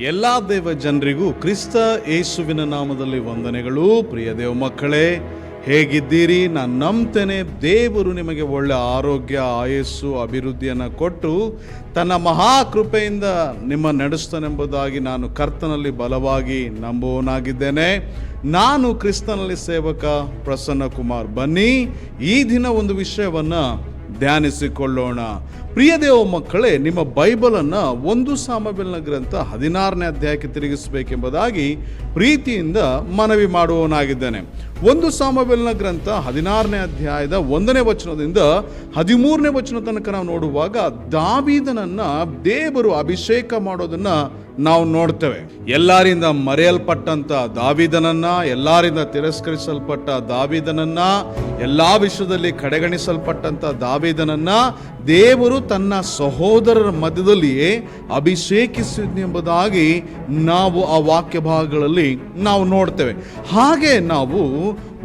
ಎಲ್ಲ ದೇವ ಜನರಿಗೂ ಕ್ರಿಸ್ತ ಯೇಸುವಿನ ನಾಮದಲ್ಲಿ ವಂದನೆಗಳು. ಪ್ರಿಯ ದೇವ ಮಕ್ಕಳೇ, ಹೇಗಿದ್ದೀರಿ? ನಾನು ನಂಬ್ತೇನೆ, ದೇವರು ನಿಮಗೆ ಒಳ್ಳೆ ಆರೋಗ್ಯ, ಆಯಸ್ಸು, ಅಭಿವೃದ್ಧಿಯನ್ನು ಕೊಟ್ಟು ತನ್ನ ಮಹಾಕೃಪೆಯಿಂದ ನಿಮ್ಮ ನಡೆಸ್ತಾನೆಂಬುದಾಗಿ ನಾನು ಕರ್ತನಲ್ಲಿ ಬಲವಾಗಿ ನಂಬುವನಾಗಿದ್ದೇನೆ ನಾನು ಕ್ರಿಸ್ತನಲ್ಲಿ ಸೇವಕ ಪ್ರಸನ್ನ ಕುಮಾರ್ ಬನ್ನಿ. ಈ ದಿನ ಒಂದು ವಿಷಯವನ್ನು ಧ್ಯಾನಿಸಿಕೊಳ್ಳೋಣ. ಪ್ರಿಯ ದೇವ ಮಕ್ಕಳೇ, ನಿಮ್ಮ ಬೈಬಲನ್ನು ಒಂದು ಸಾಮಬೆಲ್ನ ಗ್ರಂಥ ಹದಿನಾರನೇ ಅಧ್ಯಾಯಕ್ಕೆ ತಿರುಗಿಸಬೇಕೆಂಬುದಾಗಿ ಪ್ರೀತಿಯಿಂದ ಮನವಿ ಮಾಡುವವನಾಗಿದ್ದೇನೆ. ಒಂದು ಸಾಮಬೆಲ್ನ ಗ್ರಂಥ ಹದಿನಾರನೇ ಅಧ್ಯಾಯದ ಒಂದನೇ ವಚನದಿಂದ ಹದಿಮೂರನೇ ವಚನ ತನಕ ನಾವು ನೋಡುವಾಗ ದಾವಿದನನ್ನು ದೇವರು ಅಭಿಷೇಕ ಮಾಡೋದನ್ನ ನಾವು ನೋಡ್ತೇವೆ. ಎಲ್ಲರಿಂದ ಮರೆಯಲ್ಪಟ್ಟಂತ ದಾವಿದನನ್ನ, ಎಲ್ಲರಿಂದ ತಿರಸ್ಕರಿಸಲ್ಪಟ್ಟ ದಾವಿದನನ್ನ, ಎಲ್ಲ ವಿಷಯದಲ್ಲಿ ಕಡೆಗಣಿಸಲ್ಪಟ್ಟಂತ ದಾವಿದನನ್ನ ದೇವರು ತನ್ನ ಸಹೋದರರ ಮಧ್ಯದಲ್ಲಿಯೇ ಅಭಿಷೇಕಿಸಿದೆಂಬುದಾಗಿ ನಾವು ಆ ವಾಕ್ಯ ಭಾಗಗಳಲ್ಲಿ ನಾವು ನೋಡ್ತೇವೆ. ಹಾಗೆ ನಾವು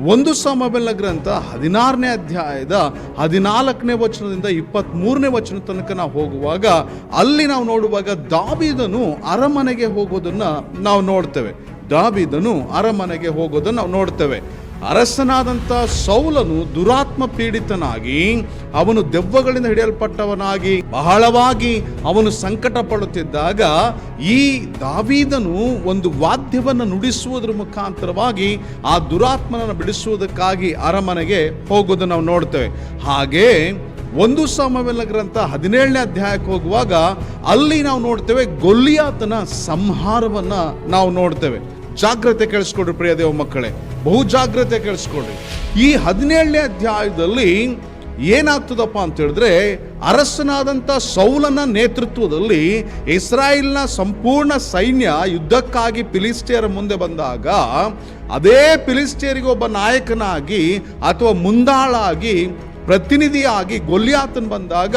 ಒಂದು ಸಮಬೆಲ್ಲ ಗ್ರಂಥ ಹದಿನಾರನೇ ಅಧ್ಯಾಯದ ಹದಿನಾಲ್ಕನೇ ವಚನದಿಂದ ಇಪ್ಪತ್ತ್ ಮೂರನೇ ವಚನ ತನಕ ನಾವು ಹೋಗುವಾಗ, ಅಲ್ಲಿ ನಾವು ನೋಡುವಾಗ ದಾಬಿದನು ಅರಮನೆಗೆ ಹೋಗೋದನ್ನು ನಾವು ನೋಡ್ತೇವೆ. ದಾಬಿದನು ಅರಮನೆಗೆ ಹೋಗೋದನ್ನು ನಾವು ನೋಡ್ತೇವೆ. ಅರಸನಾದಂಥ ಸೌಲನು ದುರಾತ್ಮ ಪೀಡಿತನಾಗಿ, ಅವನು ದೆವ್ವಗಳಿಂದ ಹಿಡಿಯಲ್ಪಟ್ಟವನಾಗಿ, ಬಹಳವಾಗಿ ಅವನು ಸಂಕಟ ಪಡುತ್ತಿದ್ದಾಗ ಈ ದಾವೀದನು ಒಂದು ವಾದ್ಯವನ್ನು ನುಡಿಸುವುದರ ಮುಖಾಂತರವಾಗಿ ಆ ದುರಾತ್ಮನನ್ನು ಬಿಡಿಸುವುದಕ್ಕಾಗಿ ಅರಮನೆಗೆ ಹೋಗುವುದನ್ನು ನಾವು ನೋಡ್ತೇವೆ. ಹಾಗೆ ಒಂದು ಸಮವೆಲ್ಲ ಗ್ರಂಥ ಹದಿನೇಳನೇ ಅಧ್ಯಾಯಕ್ಕೆ ಹೋಗುವಾಗ ಅಲ್ಲಿ ನಾವು ನೋಡ್ತೇವೆ ಗೊಲ್ಲಿಯಾತನ ಸಂಹಾರವನ್ನ ನಾವು ನೋಡ್ತೇವೆ. ಜಾಗ್ರತೆ ಕೇಳಿಸ್ಕೊಡ್ರಿ ಪ್ರಿಯ ದೇವ ಮಕ್ಕಳೇ. ಬಹು ಜಾಗ್ರತೆ ಕೇಳಿಸ್ಕೊಡ್ರಿ. ಈ ಹದಿನೇಳನೇ ಅಧ್ಯಾಯದಲ್ಲಿ ಏನಾಗ್ತದಪ್ಪ ಅಂತ ಹೇಳಿದ್ರೆ ಅರಸನಾದಂಥ ಸೌಲನ ನೇತೃತ್ವದಲ್ಲಿ ಇಸ್ರಾಯೇಲ್ನ ಸಂಪೂರ್ಣ ಸೈನ್ಯ ಯುದ್ಧಕ್ಕಾಗಿ ಫಿಲಿಸ್ಟಿಯರ ಮುಂದೆ ಬಂದಾಗ, ಅದೇ ಫಿಲಿಸ್ಟಿಯರಿಗೆ ಒಬ್ಬ ನಾಯಕನಾಗಿ ಅಥವಾ ಮುಂದಾಳಾಗಿ ಪ್ರತಿನಿಧಿಯಾಗಿ ಗೊಲ್ಯಾತನ್ ಬಂದಾಗ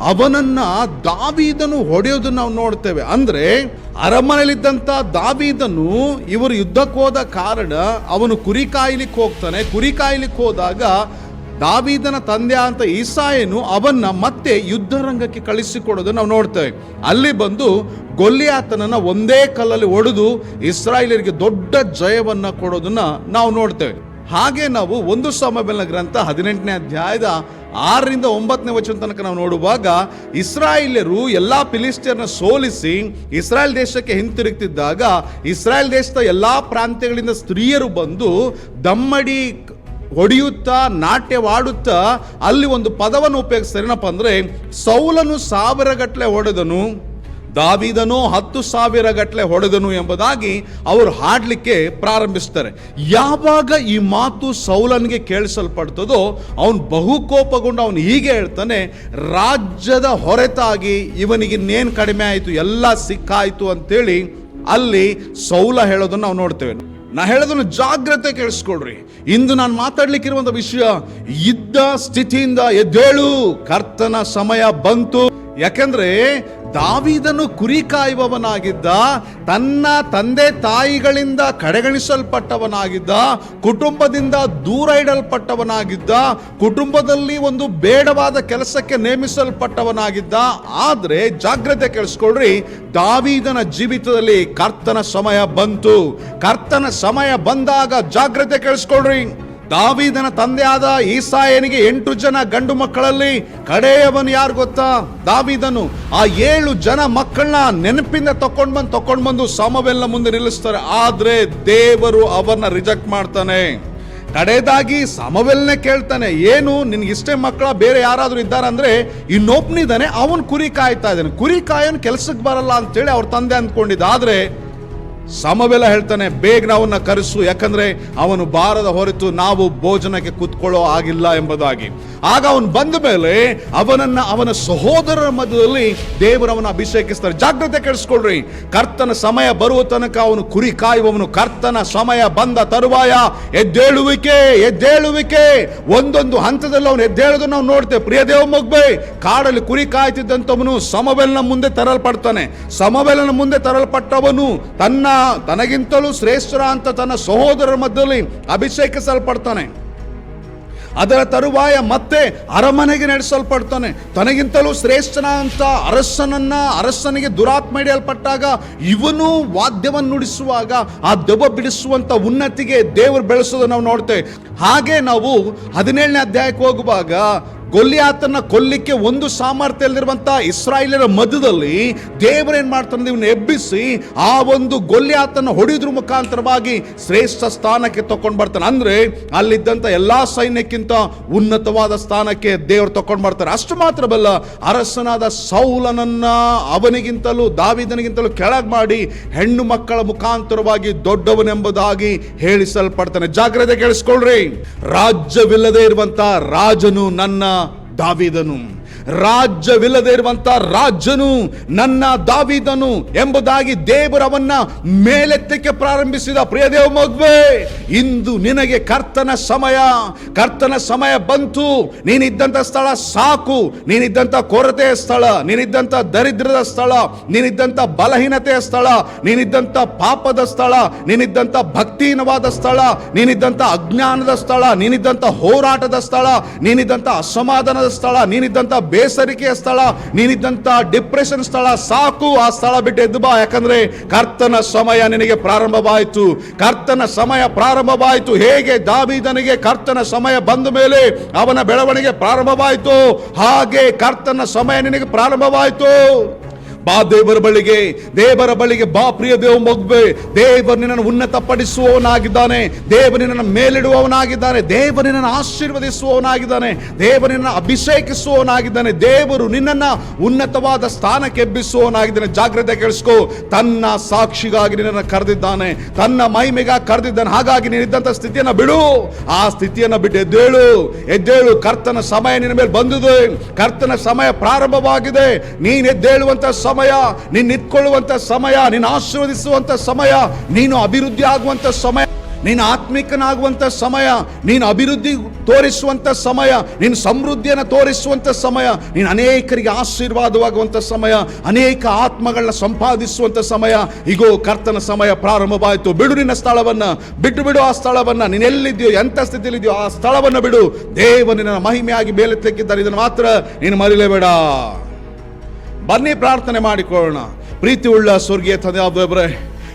ಅವನನ್ನ ದಾವೀದನು ಹೊಡೆಯೋದನ್ನ ನಾವು ನೋಡ್ತೇವೆ. ಅಂದ್ರೆ ಅರಮನೆಯಲ್ಲಿದ್ದಂಥ ದಾವೀದನು ಇವರು ಯುದ್ಧಕ್ಕೆ ಹೋದ ಕಾರಣ ಅವನು ಕುರಿ ಕಾಯ್ಲಿಕ್ಕೆ ಹೋಗ್ತಾನೆ. ಕುರಿ ಕಾಯ್ಲಿಕ್ಕೆ ಹೋದಾಗ ದಾವೀದನ ತಂದೆ ಅಂತ ಈಸಾಯನು ಅವನ್ನ ಮತ್ತೆ ಯುದ್ಧ ರಂಗಕ್ಕೆ ಕಳಿಸಿಕೊಡೋದನ್ನು ನಾವು ನೋಡ್ತೇವೆ. ಅಲ್ಲಿ ಬಂದು ಗೊಲ್ಲಿಯಾತನನ್ನ ಒಂದೇ ಕಲ್ಲಲ್ಲಿ ಒಡೆದು ಇಸ್ರಾಯೇಲರಿಗೆ ದೊಡ್ಡ ಜಯವನ್ನ ಕೊಡೋದನ್ನ ನಾವು ನೋಡ್ತೇವೆ. ಹಾಗೆ ನಾವು ಒಂದು ಸಾಮಬೆಲ್ನ ಗ್ರಂಥ ಹದಿನೆಂಟನೇ ಅಧ್ಯಾಯದ ಆರರಿಂದ ಒಂಬತ್ತನೇ ವಚನ ತನಕ ನಾವು ನೋಡುವಾಗ ಇಸ್ರಾಯೇಲ್ಯರು ಎಲ್ಲ ಫಿಲಿಸ್ಟಿಯರ್ನ ಸೋಲಿಸಿ ಇಸ್ರಾಯೇಲ್ ದೇಶಕ್ಕೆ ಹಿಂತಿರುಗ್ತಿದ್ದಾಗ ಇಸ್ರಾಯೇಲ್ ದೇಶದ ಎಲ್ಲ ಪ್ರಾಂತ್ಯಗಳಿಂದ ಸ್ತ್ರೀಯರು ಬಂದು ದಮ್ಮಡಿ ಹೊಡೆಯುತ್ತಾ, ನಾಟ್ಯವಾಡುತ್ತಾ ಅಲ್ಲಿ ಒಂದು ಪದವನ್ನು ಉಪಯೋಗಿಸ್ತಾರೆ. ಏನಪ್ಪ ಅಂದರೆ, ಸೌಲನು ಸಾವಿರಗಟ್ಟಲೆ ಹೊಡೆದನು. ದಾವಿದನು ಹತ್ತು ಸಾವಿರ ಗಟ್ಟಲೆ ಹೊಡೆದನು ಎಂಬುದಾಗಿ ಅವರು ಹಾಡಲಿಕ್ಕೆ ಪ್ರಾರಂಭಿಸ್ತಾರೆ. ಯಾವಾಗ ಈ ಮಾತು ಸೌಲನ್ಗೆ ಕೇಳಿಸಲ್ಪಡ್ತದೋ, ಅವನು ಬಹು ಕೋಪಗೊಂಡು ಅವನು ಹೀಗೆ ಹೇಳ್ತಾನೆ, ರಾಜ್ಯದ ಹೊರತಾಗಿ ಇವನಿಗೆ ಇನ್ನೇನು ಕಡಿಮೆ ಆಯಿತು, ಎಲ್ಲ ಸಿಕ್ಕಾಯಿತು ಅಂತೇಳಿ ಅಲ್ಲಿ ಸೌಲ ಹೇಳೋದನ್ನು ನಾವು ನೋಡ್ತೇವೆ. ನಾ ಹೇಳೋದನ್ನು ಜಾಗ್ರತೆ ಕೇಳಿಸ್ಕೊಳ್ರಿ. ಇಂದು ನಾನು ಮಾತಾಡ್ಲಿಕ್ಕಿರುವಂತ ವಿಷಯ, ಇದ್ದ ಸ್ಥಿತಿಯಿಂದ ಎದ್ದೇಳು, ಕರ್ತನ ಸಮಯ ಬಂತು. ಯಾಕಂದ್ರೆ ದಾವಿದನು ಕುರಿ ಕಾಯುವವನಾಗಿದ್ದ, ತನ್ನ ತಂದೆ ತಾಯಿಗಳಿಂದ ಕಡೆಗಣಿಸಲ್ಪಟ್ಟವನಾಗಿದ್ದ, ಕುಟುಂಬದಿಂದ ದೂರ ಇಡಲ್ಪಟ್ಟವನಾಗಿದ್ದ, ಕುಟುಂಬದಲ್ಲಿ ಒಂದು ಬೇಡವಾದ ಕೆಲಸಕ್ಕೆ ನೇಮಿಸಲ್ಪಟ್ಟವನಾಗಿದ್ದ. ಆದರೆ ಜಾಗ್ರತೆ ಕೇಳಿಸ್ಕೊಳ್ರಿ, ದಾವಿದನ ಜೀವಿತದಲ್ಲಿ ಕರ್ತನ ಸಮಯ ಬಂತು. ಕರ್ತನ ಸಮಯ ಬಂದಾಗ ಜಾಗ್ರತೆ ಕೇಳಿಸ್ಕೊಳ್ರಿ. ದಾವಿದನ ತಂದೆಯಾದ ಈಸಾಯನಿಗೆ ಎಂಟು ಜನ ಗಂಡು ಮಕ್ಕಳಲ್ಲಿ ಕಡೆಯವನು ಯಾರು ಗೊತ್ತಾ? ದಾವಿದನು. ಆ ಏಳು ಜನ ಮಕ್ಕಳನ್ನ ನೆನಪಿಂದ ತಕೊಂಡ್ ಬಂದು ತಕೊಂಡ್ ಬಂದು ಸಮವೆಲ್ಲ ಮುಂದೆ ನಿಲ್ಲಿಸ್ತಾರೆ. ಆದ್ರೆ ದೇವರು ಅವನ್ನ ರಿಜೆಕ್ಟ್ ಮಾಡ್ತಾನೆ. ಕಡೆದಾಗಿ ಸಮವೆಲ್ಲನೆ ಕೇಳ್ತಾನೆ, ಏನು, ನಿನ್ಗೆ ಇಷ್ಟೇ ಮಕ್ಕಳ, ಬೇರೆ ಯಾರಾದರೂ ಇದ್ದಾರೆ? ಅಂದ್ರೆ ಇನ್ನೊಬ್ನಿದ್ದಾನೆ ಅವನು ಕುರಿ ಕಾಯ್ತಾ ಇದ್ದಾನೆ. ಕುರಿ ಕಾಯೋನು ಕೆಲ್ಸಕ್ಕೆ ಬರಲ್ಲ ಅಂತೇಳಿ ಅವ್ರ ತಂದೆ ಅಂದ್ಕೊಂಡಿದ್ದ. ಆದ್ರೆ ಸಮವೆಲ್ಲ ಹೇಳ್ತಾನೆ, ಬೇಗ ಅವನ್ನ ಕರೆಸು, ಯಾಕಂದ್ರೆ ಅವನು ಬಾರದ ಹೊರತು ನಾವು ಭೋಜನಕ್ಕೆ ಕೂತ್ಕೊಳ್ಳೋ ಆಗಿಲ್ಲ ಎಂಬುದಾಗಿ. ಆಗ ಅವನು ಬಂದ ಮೇಲೆ ಅವನನ್ನ ಅವನ ಸಹೋದರರ ಮಧ್ಯದಲ್ಲಿ ದೇವರವನ ಅಭಿಷೇಕಿಸ್ತಾರೆ. ಜಾಗ್ರತೆ ಕೆಡಿಸ್ಕೊಳ್ರಿ. ಕರ್ತನ ಸಮಯ ಬರುವ ತನಕ ಅವನು ಕುರಿ ಕಾಯುವವನು. ಕರ್ತನ ಸಮಯ ಬಂದ ತರುವಾಯ ಎದ್ದೇಳುವಿಕೆ ಎದ್ದೇಳುವಿಕೆ. ಒಂದೊಂದು ಹಂತದಲ್ಲಿ ಅವನು ಎದ್ದೇಳೋದು ನಾವು ನೋಡ್ತೇವೆ. ಪ್ರಿಯ ದೇವ ಮಗ್ಬೆ, ಕಾಡಲ್ಲಿ ಕುರಿ ಕಾಯ್ತಿದ್ದಂಥವನು ಸಮವೆಲ್ನ ಮುಂದೆ ತರಲ್ಪಡ್ತಾನೆ. ಸಮವೆಲ್ಲನ ಮುಂದೆ ತರಲ್ಪಟ್ಟವನು ತನ್ನ ತನಗಿಂತಲೂ ಶ್ರೇಷ್ಠರ ಅಂತ ತನ್ನ ಸಹೋದರರ ಮಧ್ಯದಲ್ಲಿ ಅಭಿಷೇಕಿಸಲ್ಪಡ್ತಾನೆ. ಅದರ ತರುವಾಯ ಮತ್ತೆ ಅರಮನೆಗೆ ನಡೆಸಲ್ಪಡ್ತಾನೆ. ತನಗಿಂತಲೂ ಶ್ರೇಷ್ಠನ ಅಂತ ಅರಸನನ್ನ, ಅರಸನಿಗೆ ದುರಾತ್ಮ ಹಿಡಿಯಲ್ಪಟ್ಟಾಗ ಇವನು ವಾದ್ಯವನ್ನು ನುಡಿಸುವಾಗ ಆ ದೆಬ್ಬ ಬಿಡಿಸುವಂತ ಉನ್ನತಿಗೆ ದೇವರು ಬೆಳೆಸೋದು ನಾವು ನೋಡ್ತೇವೆ. ಹಾಗೆ ನಾವು ಹದಿನೇಳನೇ ಅಧ್ಯಾಯಕ್ಕೆ ಹೋಗುವಾಗ ಗೊಲ್ಲಿಯಾತನ ಕೊಲ್ಲಿಕ್ಕೆ ಒಂದು ಸಾಮರ್ಥ್ಯ ಇಲ್ಲದಿರುವಂಥ ಇಸ್ರಾಯೇಲರ ಮಧ್ಯದಲ್ಲಿ ದೇವರೇನ್ ಮಾಡ್ತಾನೆ ಇವನ್ನ ಎಬ್ಬಿಸಿ ಆ ಒಂದು ಗೊಲ್ಲಿಯಾತನ ಹೊಡೆಯೋದ್ರ ಮುಖಾಂತರವಾಗಿ ಶ್ರೇಷ್ಠ ಸ್ಥಾನಕ್ಕೆ ತಕೊಂಡ್ ಬರ್ತಾನೆ. ಅಂದ್ರೆ ಅಲ್ಲಿದ್ದಂತ ಎಲ್ಲಾ ಸೈನ್ಯಕ್ಕಿಂತ ಉನ್ನತವಾದ ಸ್ಥಾನಕ್ಕೆ ದೇವರು ತಕೊಂಡ್ ಬರ್ತಾರೆ ಅಷ್ಟು ಮಾತ್ರವಲ್ಲ, ಅರಸನಾದ ಸೌಲನನ್ನ ಅವನಿಗಿಂತಲೂ ದಾವಿದನಿಗಿಂತಲೂ ಕೆಳಗೆ ಮಾಡಿ ಹೆಣ್ಣು ಮಕ್ಕಳ ಮುಖಾಂತರವಾಗಿ ದೊಡ್ಡವನೆಂಬುದಾಗಿ ಹೇಳಿಸಲ್ಪಡ್ತಾನೆ. ಜಾಗ್ರತೆ ಕೇಳಿಸ್ಕೊಳ್ರಿ. ರಾಜ್ಯವಿಲ್ಲದೆ ಇರುವಂತ ರಾಜನು ನನ್ನ ದಾವಿದನು ರಾಜ್ಯವಿಲ್ಲದೆ ಇರುವಂತ ರಾಜನು ನನ್ನ ದಾವಿದನು ಎಂಬುದಾಗಿ ದೇವರವನ್ನ ಮೇಲೆತ್ತಕ್ಕೆ ಪ್ರಾರಂಭಿಸಿದ ಪ್ರಿಯ ದೇವ ಮಗುವೆ, ಇಂದು ನಿನಗೆ ಕರ್ತನ ಸಮಯ. ಕರ್ತನ ಸಮಯ ಬಂತು. ನೀನಿದ್ದಂಥ ಸ್ಥಳ ಸಾಕು. ನೀನಿದ್ದಂಥ ಕೊರತೆಯ ಸ್ಥಳ ನೀನಿದ್ದಂಥ ದರಿದ್ರದ ಸ್ಥಳ ನೀನಿದ್ದಂಥ ಬಲಹೀನತೆಯ ಸ್ಥಳ ನೀನಿದ್ದಂಥ ಪಾಪದ ಸ್ಥಳ, ನೀನಿದ್ದಂತ ಭಕ್ತಿಹೀನವಾದ ಸ್ಥಳ ನೀನಿದ್ದಂಥ ಅಜ್ಞಾನದ ಸ್ಥಳ ನೀನಿದ್ದಂಥ ಹೋರಾಟದ ಸ್ಥಳ ನೀನಿದ್ದಂಥ ಅಸಮಾಧಾನದ ಸ್ಥಳ, ನೀನಿದ್ದಂತ ಬೇಸರಿಕೆಯ ಸ್ಥಳ, ನೀನಿದ್ದಂಥ ಡಿಪ್ರೆಷನ್ ಸ್ಥಳ ಸಾಕು, ಆ ಸ್ಥಳ ಬಿಟ್ಟು ಎದ್ದು ಬಾ. ಯಾಕಂದ್ರೆ ಕರ್ತನ ಸಮಯ ನಿನಗೆ ಪ್ರಾರಂಭವಾಯಿತು. ಕರ್ತನ ಸಮಯ ಪ್ರಾರಂಭವಾಯಿತು. ಹೇಗೆ ದಾವಿದನಿಗೆ ಕರ್ತನ ಸಮಯ ಬಂದ ಮೇಲೆ ಅವನ ಬೆಳವಣಿಗೆ ಪ್ರಾರಂಭವಾಯಿತು? ಹಾಗೆ ಕರ್ತನ ಸಮಯ ನಿನಗೆ ಪ್ರಾರಂಭವಾಯಿತು. ಬಾ ದೇವರ ಬಳಿಗೆ ದೇವರ ಬಳಿಗೆ ಬಾ ಪ್ರಿಯ ದೇವ ಮಗುವೆ. ದೇವರು ನಿನ್ನನ್ನು ಉನ್ನತ ಪಡಿಸುವವನಾಗಿದ್ದಾನೆ ದೇವರು ನಿನ್ನನ್ನು ಮೇಲಿಡುವವನಾಗಿದ್ದಾನೆ. ದೇವರು ನಿನ್ನನ್ನು ಆಶೀರ್ವದಿಸುವವನಾಗಿದ್ದಾನೆ. ದೇವರು ನಿನ್ನನ್ನು ಅಭಿಷೇಕಿಸುವವನಾಗಿದ್ದಾನೆ. ದೇವರು ನಿನ್ನನ್ನು ಉನ್ನತವಾದ ಸ್ಥಾನಕ್ಕೆ ಎಬ್ಬಿಸುವವನಾಗಿದ್ದಾನೆ. ಜಾಗ್ರತೆ ಕೇಳಿಸ್ಕೋ. ತನ್ನ ಸಾಕ್ಷಿಗಾಗಿ ನಿನ್ನನ್ನು ಕರೆದಿದ್ದಾನೆ. ತನ್ನ ಮೈಮೆಗಾಗಿ ಕರೆದಿದ್ದಾನೆ. ಹಾಗಾಗಿ ನೀನಿದ್ದಂಥ ಸ್ಥಿತಿಯನ್ನು ಬಿಡು. ಆ ಸ್ಥಿತಿಯನ್ನು ಬಿಟ್ಟು ಎದ್ದೇಳು. ಎದ್ದೇಳು. ಕರ್ತನ ಸಮಯ ನಿನ್ನ ಮೇಲೆ ಬಂದಿದೆ. ಕರ್ತನ ಸಮಯ ಪ್ರಾರಂಭವಾಗಿದೆ. ನೀನು ಎದ್ದೇಳುವಂತ ಸಮಯ ನೀನು ನಿಂತ್ಕೊಳ್ಳುವಂಥ ಸಮಯ ನೀನು ಆಶೀರ್ವದಿಸುವಂತ ಸಮಯ, ನೀನು ಅಭಿವೃದ್ಧಿ ಆಗುವಂತ ಸಮಯ, ನೀನು ಆತ್ಮಿಕನಾಗುವಂತ ಸಮಯ, ನೀನು ಅಭಿವೃದ್ಧಿ ತೋರಿಸುವಂತ ಸಮಯ, ನೀನು ಸಮೃದ್ಧಿಯನ್ನು ತೋರಿಸುವಂತ ಸಮಯ, ನೀನು ಅನೇಕರಿಗೆ ಆಶೀರ್ವಾದವಾಗುವಂತ ಸಮಯ, ಅನೇಕ ಆತ್ಮಗಳನ್ನ ಸಂಪಾದಿಸುವಂತ ಸಮಯ. ಇಗೋ, ಕರ್ತನ ಸಮಯ ಪ್ರಾರಂಭವಾಯಿತು. ಬಿಡು ನಿನ್ನ ಸ್ಥಳವನ್ನ, ಬಿಟ್ಟು ಬಿಡು ಆ ಸ್ಥಳವನ್ನ. ನೀನು ಎಂಥ ಸ್ಥಿತಿಯಲ್ಲಿದೆಯೋ ಆ ಸ್ಥಳವನ್ನು ಬಿಡು. ದೇವ ನಿನ್ನ ಮಹಿಮೆಯಾಗಿ ಮೇಲೆ ತೆಕ್ಕಿದ್ದಾರೆ. ಇದನ್ನು ಮಾತ್ರ ನೀನು ಮರಿಲೇಬೇಡ. ಬನ್ನಿ ಪ್ರಾರ್ಥನೆ ಮಾಡಿಕೊಳ್ಳೋಣ. ಪ್ರೀತಿ ಉಳ್ಳ ಸ್ವರ್ಗೀಯ ತಂದೆಯಾದವರೇ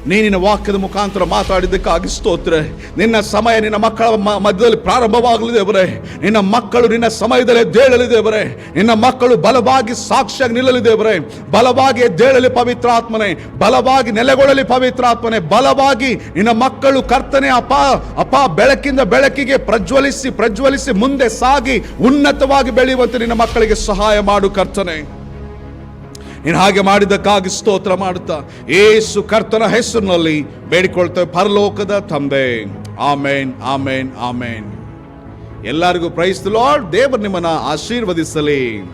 ನೀನಿನ ವಾಕ್ಯದ ಮುಖಾಂತರ ಮಾತಾಡಿದ್ದಕ್ಕಾಗಿ ಸ್ತೋತ್ರ. ನಿನ್ನ ಸಮಯ ನಿನ್ನ ಮಕ್ಕಳ ಮಧ್ಯದಲ್ಲಿ ಪ್ರಾರಂಭವಾಗಲಿದೆ ಅವರೇ ನಿನ್ನ ಮಕ್ಕಳು ನಿನ್ನ ಸಮಯದಲ್ಲಿ ಎದ್ದೇಳಲಿದೆ ಅವರೇ ನಿನ್ನ ಮಕ್ಕಳು ಬಲವಾಗಿ ಸಾಕ್ಷಿಯಾಗಿ ನಿಲ್ಲಲಿದೆ ಅವರೇ ಬಲವಾಗಿ ಎದ್ದೇಳಲಿ ಪವಿತ್ರಾತ್ಮನೆ ಬಲವಾಗಿ ನೆಲೆಗೊಳ್ಳಲಿ ಪವಿತ್ರಾತ್ಮನೆ ಬಲವಾಗಿ ನಿನ್ನ ಮಕ್ಕಳು ಕರ್ತನೆ, ಅಪ ಅಪ ಬೆಳಕಿಂದ ಬೆಳಕಿಗೆ ಪ್ರಜ್ವಲಿಸಿ ಪ್ರಜ್ವಲಿಸಿ ಮುಂದೆ ಸಾಗಿ ಉನ್ನತವಾಗಿ ಬೆಳೆಯುವಂತೆ ನಿನ್ನ ಮಕ್ಕಳಿಗೆ ಸಹಾಯ ಮಾಡು ಕರ್ತನೆ. ನೀನು ಹಾಗೆ ಮಾಡಿದ್ದಕ್ಕಾಗಿ ಸ್ತೋತ್ರ ಮಾಡುತ್ತಾ? ಏಸು ಕರ್ತನ ಹೆಸರಿನಲ್ಲಿ ಬೇಡಿಕೊಳ್ತೇವೆ ಪರಲೋಕದ ತಂದೆ. ಆಮೇನ್ ಆಮೇನ್ ಆಮೇನ್. ಎಲ್ಲರಿಗೂ ಪ್ರೈಸ್ ಲಾರ್ಡ್, ದೇವರು ನಿಮ್ಮನ್ನ ಆಶೀರ್ವದಿಸಲಿ.